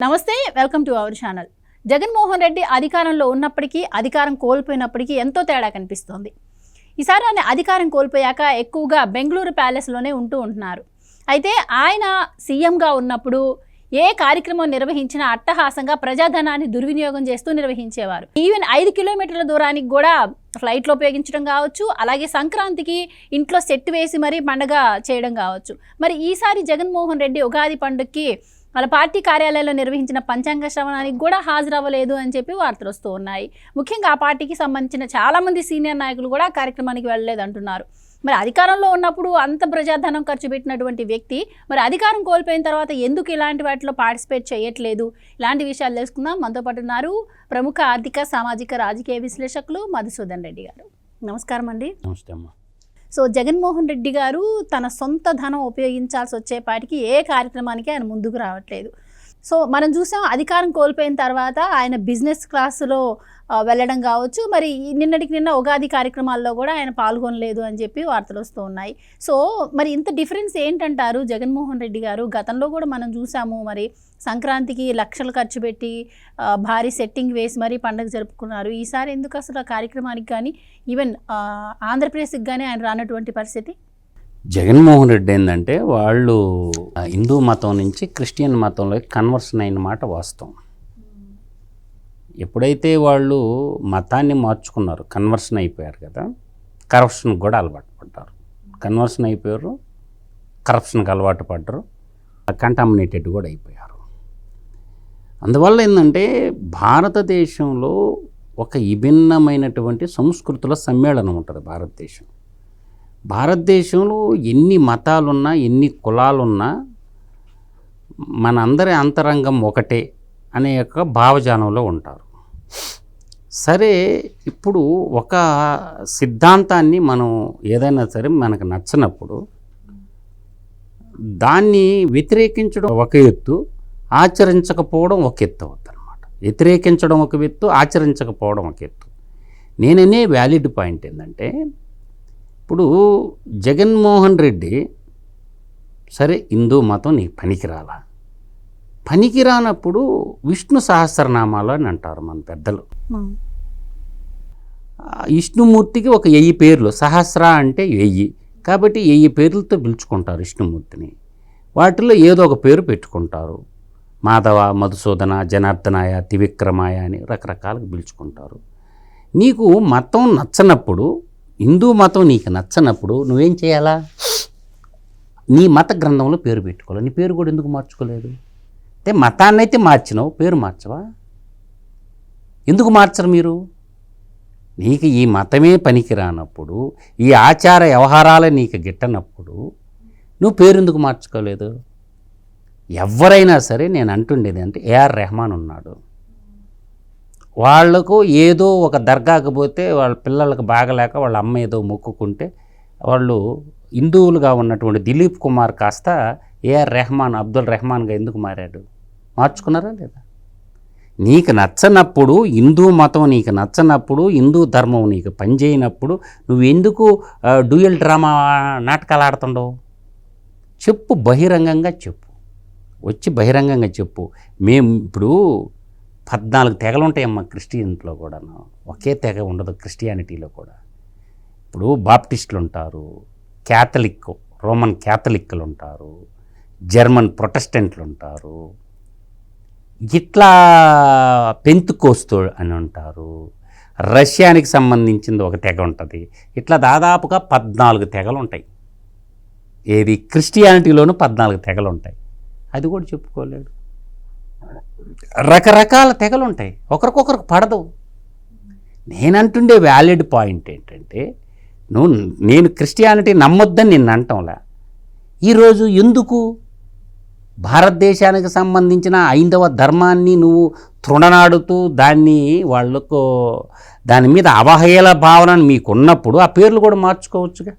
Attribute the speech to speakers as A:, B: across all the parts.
A: నమస్తే welcome to our channel. Jaganmohan Reddy అధికారంలో ఉన్నప్పటికీ అధికారం కోల్పోయినప్పటికీ ఎంతో తేడా కనిపిస్తోంది. ఈసారి ఆయన అధికారం కోల్పోయాక ఎక్కువగా బెంగళూరు ప్యాలెస్లోనే ఉంటూ ఉంటున్నారు. అయితే ఆయన సీఎంగా ఉన్నప్పుడు ఏ కార్యక్రమం నిర్వహించినా అట్టహాసంగా ప్రజాధనాన్ని దుర్వినియోగం చేస్తూ నిర్వహించేవారు. ఈవెన్ ఐదు కిలోమీటర్ల దూరానికి కూడా ఫ్లైట్లో ఉపయోగించడం కావచ్చు అలాగే సంక్రాంతికి ఇంట్లో సెట్ వేసి మరీ పండగ చేయడం కావచ్చు. మరి ఈసారి జగన్మోహన్ రెడ్డి ఉగాది పండుగకి వాళ్ళ పార్టీ కార్యాలయంలో నిర్వహించిన పంచాంగ శ్రవణానికి కూడా హాజరవ్వలేదు అని చెప్పి వార్తలు వస్తూ ఉన్నాయి. ముఖ్యంగా ఆ పార్టీకి సంబంధించిన చాలామంది సీనియర్ నాయకులు కూడా కార్యక్రమానికి వెళ్ళలేదు అంటున్నారు మరి అధికారంలో ఉన్నప్పుడు అంత ప్రజాధనం ఖర్చు పెట్టినటువంటి వ్యక్తి మరి అధికారం కోల్పోయిన తర్వాత ఎందుకు ఇలాంటి వాటిలో పార్టిసిపేట్ చేయట్లేదు? ఇలాంటి విషయాలు తెలుసుకుందాం. మనతో పాటు ఉన్నారు ప్రముఖ ఆర్థిక సామాజిక రాజకీయ విశ్లేషకులు మధుసూదన్ రెడ్డి గారు. నమస్కారం అండి.
B: నమస్తే అమ్మా.
A: సో జగన్మోహన్ రెడ్డి గారు తన సొంత ధనం ఉపయోగించాల్సి వచ్చేపాటికి ఏ కార్యక్రమానికి ఆయన ముందుకు రావట్లేదు. సో మనం చూసాం అధికారం కోల్పోయిన తర్వాత ఆయన బిజినెస్ క్లాసులో వెళ్ళడం కావచ్చు. మరి నిన్నటికి నిన్న ఉగాది కార్యక్రమాల్లో కూడా ఆయన పాల్గొనలేదు అని చెప్పి వార్తలు వస్తూ ఉన్నాయి. సో మరి ఇంత డిఫరెన్స్ ఏంటంటారు జగన్మోహన్ రెడ్డి గారు? గతంలో కూడా మనం చూసాము మరి సంక్రాంతికి లక్షలు ఖర్చు పెట్టి భారీ సెట్టింగ్ వేసి మరీ పండుగ జరుపుకున్నారు. ఈసారి ఎందుకు అసలు ఆ కార్యక్రమానికి కానీ ఈవెన్ ఆంధ్రప్రదేశ్కి కానీ ఆయన రానటువంటి పరిస్థితి?
B: జగన్మోహన్ రెడ్డి ఏంటంటే వాళ్ళు హిందూ మతం నుంచి క్రిస్టియన్ మతంలోకి కన్వర్షన్ అయిన మాట వాస్తవం. ఎప్పుడైతే వాళ్ళు మతాన్ని మార్చుకున్నారు కన్వర్షన్ అయిపోయారు కదా కరప్షన్ కూడా అలవాటు పడ్డారు. కన్వర్షన్ అయిపోయారు కరప్షన్కి అలవాటు పడ్డారు కంటామినేటెడ్ కూడా అయిపోయారు. అందువల్ల ఏంటంటే భారతదేశంలో ఒక విభిన్నమైనటువంటి సంస్కృతుల సమ్మేళనం ఉంటుంది భారతదేశం. భారతదేశంలో ఎన్ని మతాలున్నా ఎన్ని కులాలున్నా మనందరి అంతరంగం ఒకటే అనే యొక్క భావజానంలో ఉంటారు. సరే ఇప్పుడు ఒక సిద్ధాంతాన్ని మనం ఏదైనా సరే మనకు నచ్చినప్పుడు దాన్ని వ్యతిరేకించడం ఒక ఎత్తు ఆచరించకపోవడం ఒక ఎత్తు అవుతుందన్నమాట వ్యతిరేకించడం ఒక ఎత్తు ఆచరించకపోవడం ఒక ఎత్తు. నేననే వ్యాలిడ్ పాయింట్ ఏంటంటే ఇప్పుడు జగన్మోహన్ రెడ్డి సరే హిందూ మతం నీకు పనికిరాలా? పనికిరానప్పుడు విష్ణు సహస్రనామాలు అని అంటారు మన పెద్దలు. విష్ణుమూర్తికి ఒక వెయ్యి పేర్లు సహస్ర అంటే వెయ్యి కాబట్టి వెయ్యి పేర్లతో పిలుచుకుంటారు విష్ణుమూర్తిని. వాటిలో ఏదో ఒక పేరు పెట్టుకుంటారు. మాధవ మధుసూదన జనార్దనాయ త్రివిక్రమాయ అని రకరకాలుగా పిలుచుకుంటారు. నీకు మతం నచ్చనప్పుడు హిందూ మతం నీకు నచ్చనప్పుడు నువ్వేం చేయాలా? నీ మత గ్రంథంలో పేరు పెట్టుకోవాలి. నీ పేరు కూడా ఎందుకు మార్చుకోలేదు? అంటే మతాన్ని అయితే మార్చినావు పేరు మార్చవా? ఎందుకు మార్చరు మీరు? నీకు ఈ మతమే పనికి రానప్పుడు ఈ ఆచార వ్యవహారాలు నీకు గిట్టనప్పుడు నువ్వు పేరు ఎందుకు మార్చుకోలేదు? ఎవరైనా సరే నేను అంటుండేది అంటే ఏఆర్ రెహమాన్ ఉన్నాడు. వాళ్ళకు ఏదో ఒక దర్గాకు పోతే వాళ్ళ పిల్లలకు బాగలేక వాళ్ళ అమ్మ ఏదో మొక్కుకుంటే వాళ్ళు హిందువులుగా ఉన్నటువంటి దిలీప్ కుమార్ కాస్త ఏఆర్ రెహమాన్ అబ్దుల్ రెహమాన్గా ఎందుకు మారాడు? మార్చుకున్నారా లేదా? నీకు నచ్చనప్పుడు హిందూ మతం నీకు నచ్చనప్పుడు హిందూ ధర్మం నీకు పనిచేయనప్పుడు నువ్వు ఎందుకు డ్యూయల్ డ్రామా నాటకాలు ఆడుతుండవు? చెప్పు బహిరంగంగా చెప్పు. వచ్చి బహిరంగంగా చెప్పు. మేము ఇప్పుడు పద్నాలుగు తెగలు ఉంటాయమ్మా క్రిస్టియన్లో కూడా ఒకే తెగ ఉండదు క్రిస్టియానిటీలో కూడా. ఇప్పుడు బాప్టిస్టులు ఉంటారు క్యాథలిక్ రోమన్ క్యాథలిక్లు ఉంటారు జర్మన్ ప్రొటెస్టెంట్లు ఉంటారు ఇట్లా పెంతుకోస్తు అని ఉంటారు. రష్యానికి సంబంధించింది ఒక తెగ ఉంటుంది. ఇట్లా దాదాపుగా పద్నాలుగు తెగలు ఉంటాయి ఏది క్రిస్టియానిటీలోనూ పద్నాలుగు తెగలు ఉంటాయి అది కూడా చెప్పుకోలేడు. రకరకాల తెగలు ఉంటాయి ఒకరికొకరికి పడదు. నేనంటుండే వ్యాలిడ్ పాయింట్ ఏంటంటే నువ్వు నేను క్రిస్టియానిటీ నమ్మొద్దని నిన్ను అంటంలా. ఈరోజు ఎందుకు? భారతదేశానికి సంబంధించిన ఐందవ ధర్మాన్ని నువ్వు తృణనాడుతూ దాన్ని వాళ్ళకు దాని మీద అవహేళ భావన మీకున్నప్పుడు ఆ పేర్లు కూడా మార్చుకోవచ్చుగా.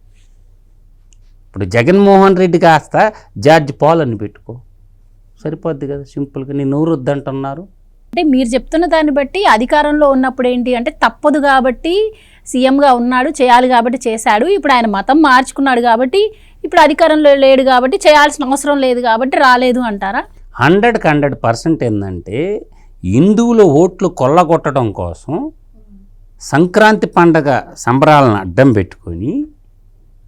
B: ఇప్పుడు జగన్మోహన్ రెడ్డి కాస్త జార్జ్ పాల్ అని పెట్టుకో. సరిపోద్ది కదా సింపుల్గా. నేను నూరు వద్దంటున్నారు
A: అంటే మీరు చెప్తున్న దాన్ని బట్టి అధికారంలో ఉన్నప్పుడు ఏంటి అంటే తప్పదు కాబట్టి సీఎంగా ఉన్నాడు చేయాలి కాబట్టి చేశాడు. ఇప్పుడు ఆయన మతం మార్చుకున్నాడు కాబట్టి ఇప్పుడు అధికారంలో లేడు కాబట్టి చేయాల్సిన అవసరం లేదు కాబట్టి రాలేదు అంటారా?
B: హండ్రెడ్కి హండ్రెడ్ పర్సెంట్ ఏంటంటే హిందువుల ఓట్లు కొల్లగొట్టడం కోసం సంక్రాంతి పండగ సంబరాలను అడ్డం పెట్టుకొని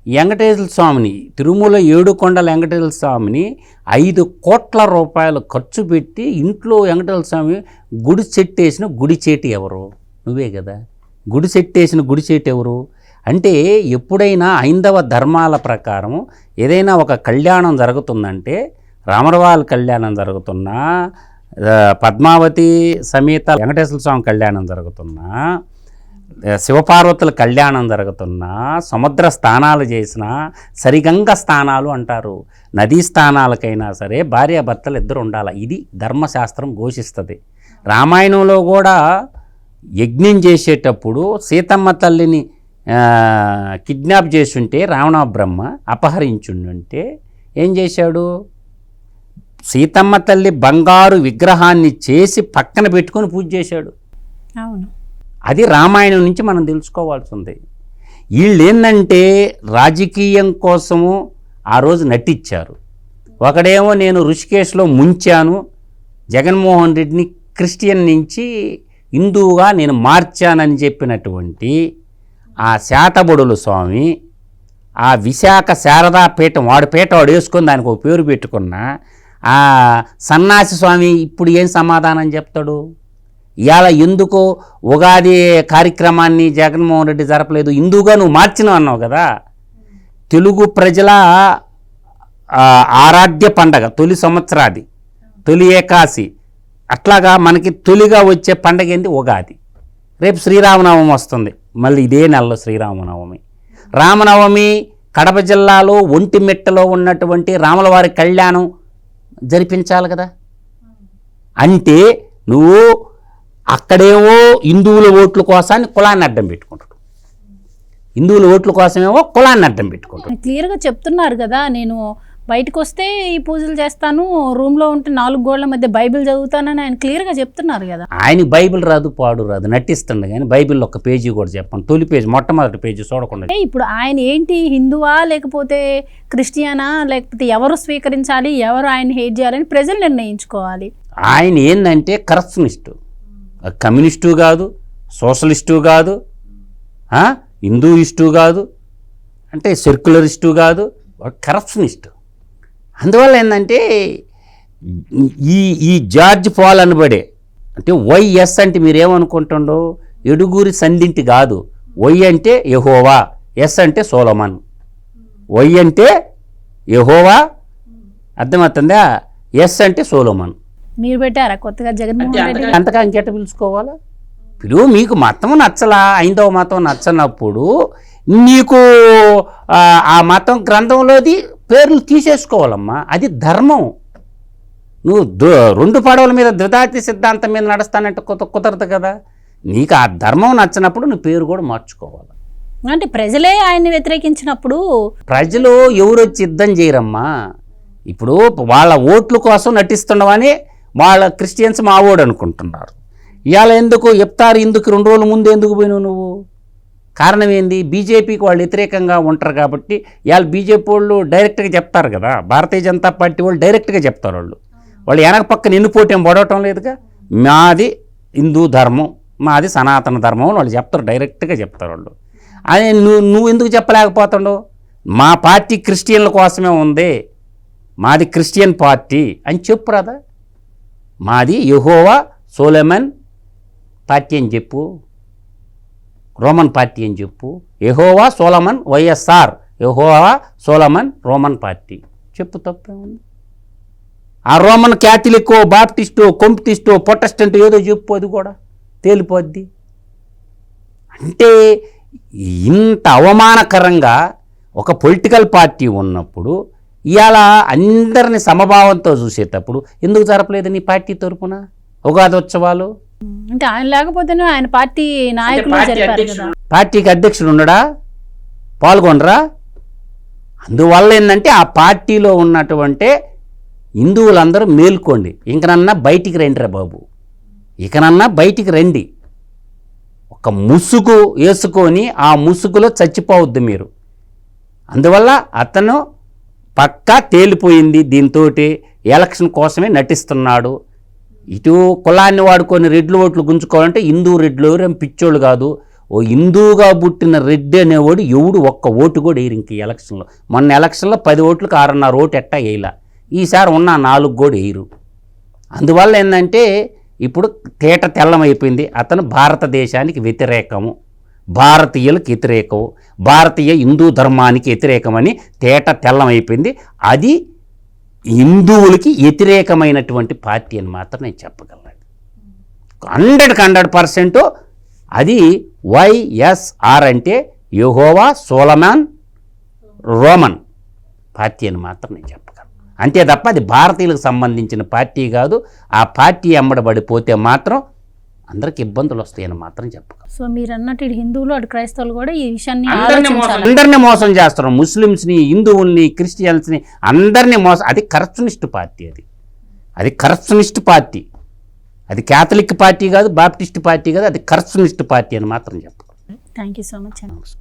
B: వెంకటేశ్వర స్వామిని తిరుమల ఏడుకొండల వెంకటేశ్వర స్వామిని ఐదు కోట్ల రూపాయలు ఖర్చు పెట్టి ఇంట్లో వెంకటేశ్వర స్వామి గుడి చెట్టేసిన గుడి చేటి ఎవరు? నువ్వే కదా. గుడి చెట్టేసిన గుడి చేటి ఎవరు? అంటే ఎప్పుడైనా ఐందవ ధర్మాల ప్రకారం ఏదైనా ఒక కళ్యాణం జరుగుతుందంటే రామరవాల కళ్యాణం జరుగుతున్నా పద్మావతి సమేత వెంకటేశ్వర స్వామి కళ్యాణం జరుగుతున్నా శివపార్వతుల కళ్యాణం జరుగుతున్నా సముద్ర స్థానాలు చేసిన సరిగంగ స్థానాలు అంటారు. నదీ స్థానాలకైనా సరే భార్యాభర్తలు ఇద్దరు ఉండాలి. ఇది ధర్మశాస్త్రం ఘోషిస్తుంది. రామాయణంలో కూడా యజ్ఞం చేసేటప్పుడు సీతమ్మ తల్లిని కిడ్నాప్ చేసుంటే రావణ బ్రహ్మ అపహరించుంటే ఏం చేశాడు? సీతమ్మ తల్లి బంగారు విగ్రహాన్ని చేసి పక్కన పెట్టుకొని పూజ చేశాడు.
A: అవును.
B: అది రామాయణం నుంచి మనం తెలుసుకోవాల్సి ఉంది వీళ్ళు ఏంటంటే రాజకీయం కోసము ఆ రోజు నటించారు. ఒకడేమో నేను ఋషికేశ్లో ముంచాను జగన్మోహన్ రెడ్డిని క్రిస్టియన్ నుంచి హిందువుగా నేను మార్చానని చెప్పినటువంటి ఆ శాతబడులు స్వామి ఆ విశాఖ శారదా పీఠం వాడు పీట వాడు వేసుకొని దానికి ఒక పేరు పెట్టుకున్న ఆ సన్నాసి స్వామి ఇప్పుడు ఏం సమాధానం చెప్తాడు? ఇవాళ ఎందుకు ఉగాది కార్యక్రమాన్ని జగన్మోహన్ రెడ్డి జరపలేదు? హిందూగా నువ్వు మార్చినావు అన్నావు కదా. తెలుగు ప్రజల ఆరాధ్య పండగ తొలి సంవత్సరాది తొలి ఏకాశి అట్లాగా మనకి తొలిగా వచ్చే పండగ ఏంటి ఉగాది. రేపు శ్రీరామనవమి వస్తుంది. మళ్ళీ ఇదే నెలలో శ్రీరామనవమి. రామనవమి కడప జిల్లాలో ఒంటిమిట్టలో ఉన్నటువంటి రాములవారి కళ్యాణం జరిపించాలి కదా. అంటే నువ్వు అక్కడేమో హిందువుల ఓట్ల కోసాన్ని కులాన్ని అడ్డం పెట్టుకుంటాడు. హిందువుల ఓట్ల కోసమేమో కులాన్ని అడ్డం పెట్టుకుంటాడు.
A: క్లియర్గా చెప్తున్నారు కదా నేను బయటకు వస్తే ఈ పూజలు చేస్తాను రూమ్లో ఉంటే నాలుగు గోళ్ళ మధ్య బైబిల్ చదువుతానని ఆయన క్లియర్గా చెప్తున్నారు కదా.
B: ఆయన బైబిల్ రాదు పాడు రాదు నటిస్తుండ కానీ బైబిల్ ఒక పేజీ కూడా చెప్పండి తొలి పేజీ మొట్టమొదటి పేజీ చూడకుండా
A: ఇప్పుడు ఆయన ఏంటి హిందువా లేకపోతే క్రిస్టియనా లేకపోతే ఎవరు స్వీకరించాలి ఎవరు ఆయన హేట్ చేయాలని ప్రజలు నిర్ణయించుకోవాలి.
B: ఆయన ఏంటంటే కరప్షనిస్టు. కమ్యూనిస్టు కాదు సోషలిస్టు కాదు హిందూయిస్టు కాదు అంటే సెర్క్యులరిస్టు కాదు కరప్షనిస్టు. అందువల్ల ఏంటంటే ఈ ఈ జార్జ్ పాల్ అనబడే అంటే వైఎస్ అంటే మీరేమనుకుంటుండో ఎడుగురి సంధింటి కాదు. వై అంటే యహోవా ఎస్ అంటే సోలమన్. వై అంటే యహోవా అర్థమవుతుందా? ఎస్ అంటే సోలోమన్.
A: మీరు పెట్టారా? కొత్తగా జగన్మోహన్ రెడ్డి
B: అంతగా ఇంకెట పిలుచుకోవాలా? ఇప్పుడు మీకు మతం నచ్చలా? ఐదవ మతం నచ్చనప్పుడు నీకు ఆ, మతం గ్రంథంలోది పేర్లు తీసేసుకోవాలమ్మా. అది ధర్మం. నువ్వు దు- రెండు పడవల మీద ద్విదాతి సిద్ధాంతం మీద నడుస్తానంటే కుత కుదరదు కదా. నీకు ఆ ధర్మం నచ్చినప్పుడు నువ్వు పేరు కూడా మార్చుకోవాలి?
A: అంటే ప్రజలే ఆయన్ని వ్యతిరేకించినప్పుడు
B: ప్రజలు ఎవరు వచ్చి యుద్ధం చేయరమ్మా. ఇప్పుడు వాళ్ళ ఓట్ల కోసం నటిస్తున్నామని వాళ్ళ క్రిస్టియన్స్ మావోడు అనుకుంటున్నారు. ఇవాళ ఎందుకు ఇఫ్తార్ ఇందుకు రెండు రోజుల ముందు ఎందుకు పోయినావు నువ్వు? కారణం ఏంది బీజేపీకి వాళ్ళు వ్యతిరేకంగా ఉంటారు కాబట్టి ఇవాళ బీజేపీ వాళ్ళు డైరెక్ట్గా చెప్తారు కదా. భారతీయ జనతా పార్టీ వాళ్ళు డైరెక్ట్గా చెప్తారు వాళ్ళు. వాళ్ళు వెనక పక్కన ఎన్ని పోటీ ఏం పడవటం లేదుగా? మాది హిందూ ధర్మం మాది సనాతన ధర్మం వాళ్ళు చెప్తారు డైరెక్ట్గా చెప్తారు వాళ్ళు. అదే నువ్వు నువ్వు ఎందుకు చెప్పలేకపోతుండవు మా పార్టీ క్రిస్టియన్ల కోసమే ఉంది. మాది క్రిస్టియన్ పార్టీ అని చెప్పు రాదా మాది యహోవా సోలెమన్ పార్టీ అని చెప్పు. రోమన్ పార్టీ అని చెప్పు. యహోవా సోలమన్ వైఎస్ఆర్. యహోవా సోలమన్ రోమన్ పార్టీ. చెప్పు తప్పేముంది? ఆ రోమన్ క్యాథలిక్ బాప్టిస్టు కొంప్టిస్టు ప్రొటెస్టెంట్ ఏదో చెప్పు అది కూడా. తేలిపోద్ది. అంటే ఇంత అవమానకరంగా ఒక పొలిటికల్ పార్టీ ఉన్నప్పుడు ఇవాళ అందరిని సమభావంతో చూసేటప్పుడు ఎందుకు జరపలేదు నీ పార్టీ తరపున? ఉగాది ఉత్సవాలు?
A: అంటే ఆయన లేకపోతేనే ఆయన పార్టీ నాయకులు
B: పార్టీకి అధ్యక్షుడు ఉండడా పాల్గొనరా? అందువల్ల ఏంటంటే ఆ పార్టీలో ఉన్నటువంటి హిందువులందరూ మేల్కోండి. ఇంకనన్నా బయటికి రండిరా బాబు. ఇకనన్నా బయటికి రండి. ఒక ముసుగు వేసుకొని ఆ ముసుగులో చచ్చిపోవద్దు మీరు. అందువల్ల అతను పక్కా తేలిపోయింది దీంతో ఎలక్షన్ కోసమే నటిస్తున్నాడు. ఇటు కులాన్ని వాడుకొని రెడ్లు ఓట్లు గుంజుకోవాలంటే హిందూ రెడ్లు ఎవరేం? పిచ్చోళ్ళు కాదు. ఓ హిందూగా పుట్టిన రెడ్డి అనేవాడు ఎవడు ఒక్క ఓటు కూడా వేయరు ఇంక ఎలక్షన్లో. మొన్న ఎలక్షన్లో పది ఓట్లకు ఆరున్నర ఓటు ఎట్టా వేయలా. ఈసారి ఉన్న నాలుగు కూడా వేయరు. అందువల్ల ఏంటంటే ఇప్పుడు తేట తెల్లమైపోయింది. అతను భారతదేశానికి వ్యతిరేకము. భారతీయులకు వ్యతిరేకం భారతీయ హిందూ ధర్మానికి వ్యతిరేకమని తేట తెల్లమైపోయింది. అది హిందువులకి వ్యతిరేకమైనటువంటి పార్టీ అని మాత్రం నేను చెప్పగలను. హండ్రెడ్కి హండ్రెడ్ పర్సెంట్ అది వైఎస్ఆర్ అంటే యుహోవా సోలమాన్ రోమన్ పార్టీ అని మాత్రం నేను చెప్పగలను. అంతే తప్ప అది భారతీయులకు సంబంధించిన పార్టీ కాదు. ఆ పార్టీ అమ్మడబడిపోతే మాత్రం అందరికి ఇబ్బందులు వస్తాయని మాత్రం చెప్పగలను.
A: సో మీరు అన్నట్టు ఇటు హిందువులు అటు క్రైస్తవులు కూడా ఈ విషయాన్ని
B: అందరినీ మోసం
A: ఆలోచించాలి
B: అందరినీ మోసం చేస్తున్నారు. ముస్లిమ్స్ని హిందువుల్ని క్రిస్టియన్స్ని అందరినీ మోసం అది కరప్షనిస్ట్ పార్టీ అది. అది కరప్షనిస్ట్ పార్టీ. అది క్యాథలిక్ పార్టీ కాదు బాప్టిస్ట్ పార్టీ కాదు అది కరప్షనిస్ట్ పార్టీ అని మాత్రం చెప్పగలను.
A: థ్యాంక్ యూ సో మచ్ అండి
B: నమస్కారం.